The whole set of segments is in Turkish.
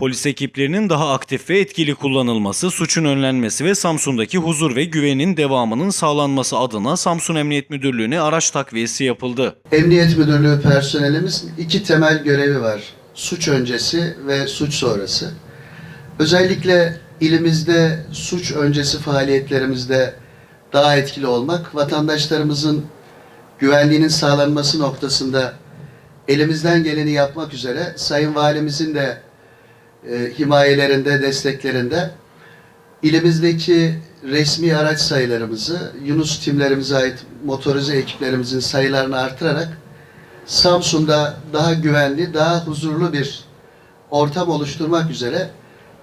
Polis ekiplerinin daha aktif ve etkili kullanılması, suçun önlenmesi ve Samsun'daki huzur ve güvenin devamının sağlanması adına Samsun Emniyet Müdürlüğü'ne araç takviyesi yapıldı. Emniyet Müdürlüğü personelimiz iki temel görevi var. Suç öncesi ve suç sonrası. Özellikle ilimizde suç öncesi faaliyetlerimizde daha etkili olmak, vatandaşlarımızın güvenliğinin sağlanması noktasında elimizden geleni yapmak üzere Sayın Valimizin de e, himayelerinde, desteklerinde ilimizdeki resmi araç sayılarımızı, Yunus timlerimize ait motorize ekiplerimizin sayılarını artırarak Samsun'da daha güvenli, daha huzurlu bir ortam oluşturmak üzere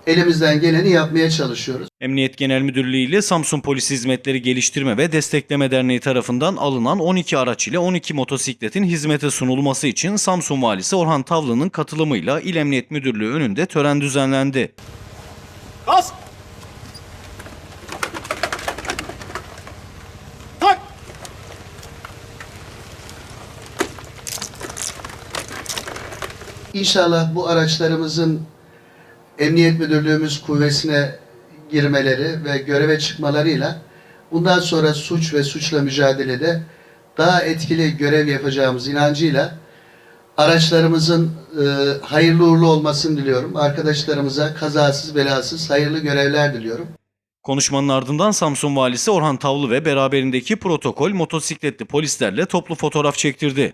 elimizden geleni yapmaya çalışıyoruz. Emniyet Genel Müdürlüğü ile Samsun Polis Hizmetleri Geliştirme ve Destekleme Derneği tarafından alınan 12 araç ile 12 motosikletin hizmete sunulması için Samsun Valisi Orhan Tavlı'nın katılımıyla İl Emniyet Müdürlüğü önünde tören düzenlendi. Tak. İnşallah bu araçlarımızın Emniyet Müdürlüğümüz kuvvesine girmeleri ve göreve çıkmalarıyla bundan sonra suç ve suçla mücadelede daha etkili görev yapacağımız inancıyla araçlarımızın e, hayırlı uğurlu olmasını diliyorum. Arkadaşlarımıza kazasız belasız hayırlı görevler diliyorum. Konuşmanın ardından Samsun Valisi Orhan Tavlı ve beraberindeki protokol motosikletli polislerle toplu fotoğraf çektirdi.